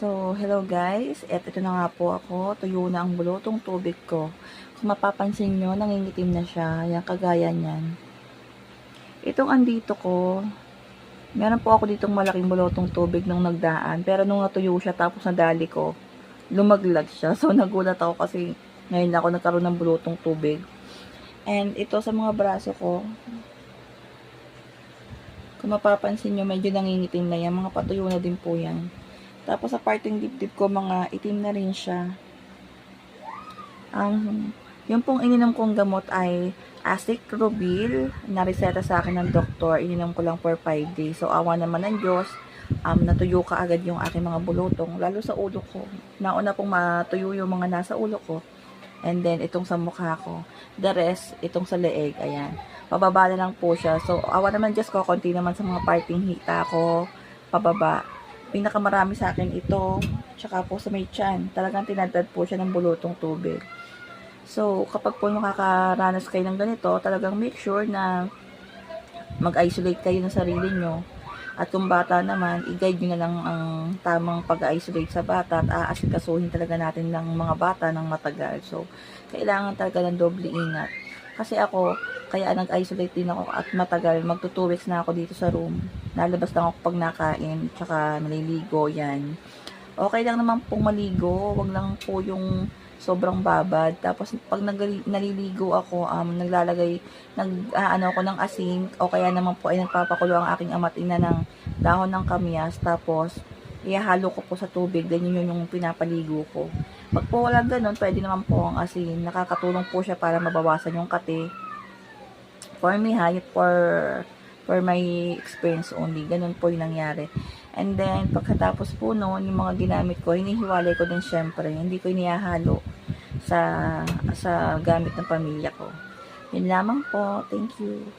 So, hello guys. At ito na nga po ako. Tuyo na ang bulutong tubig ko. Kung mapapansin nyo, nangingitim na siya. Yan, kagaya niyan. Itong andito ko, meron po ako ditong malaking bulutong tubig nung nagdaan. Pero nung natuyo siya, tapos nadali ko, lumaglag siya. So, nagulat ako kasi ngayon ako nagkaroon ng bulutong tubig. And ito sa mga braso ko, kung mapapansin nyo, medyo nangingitim na yan. Mga patuyo na din po yan. Tapos sa parting dibdib ko, mga itim na rin siya. Ang, yung pong ininom kong gamot ay Aciclovir na reseta sa akin ng doktor. Ininom ko lang for 5 days. So, awa naman ng Diyos. Um, natuyo ka agad yung aking mga bulutong. Lalo sa ulo ko. Nauna pong matuyo yung mga nasa ulo ko. And then, itong sa mukha ko. The rest, itong sa leeg. Ayan. Pababa na lang po siya. So, awa naman Diyos ko. Konti naman sa mga parting hita ko. Pababa pinakamarami sa akin ito, tsaka po sa may tiyan. Talagang tinadad po siya ng bulutong tubig. So, kapag po makakaranas kayo ng ganito, talagang make sure na mag-isolate kayo ng sarili nyo. At kung bata naman, i-guide nyo na lang ang tamang pag-isolate sa bata at aasikasuhin talaga natin ng mga bata ng matagal. So, kailangan talaga ng doble ingat. Kasi ako, kaya nag-isolate din ako at matagal. Magto 2 weeks na ako dito sa room. Nalabas lang ako pag nakain, tsaka naliligo, yan. Okay lang naman pong maligo, wag lang po yung sobrang babad. Tapos pag nagali- naliligo ako, um, naglalagay, nag, ah, ano ako ng asin, o kaya naman po ay nagpapakulo ang aking ama at ina ng dahon ng kamyas. Tapos, ihahalo ko po sa tubig, ganyan yun yung pinapaligo ko. Pag po wala ganun, pwede naman po ang asin. Nakakatulong po siya para mabawasan yung kate. For me ha, for, for my experience only, ganun po yung nangyari. And then, pagkatapos po noon, yung mga ginamit ko, hinihiwalay ko din syempre. Hindi ko inihahalo sa, sa gamit ng pamilya ko. Yun lamang po. Thank you.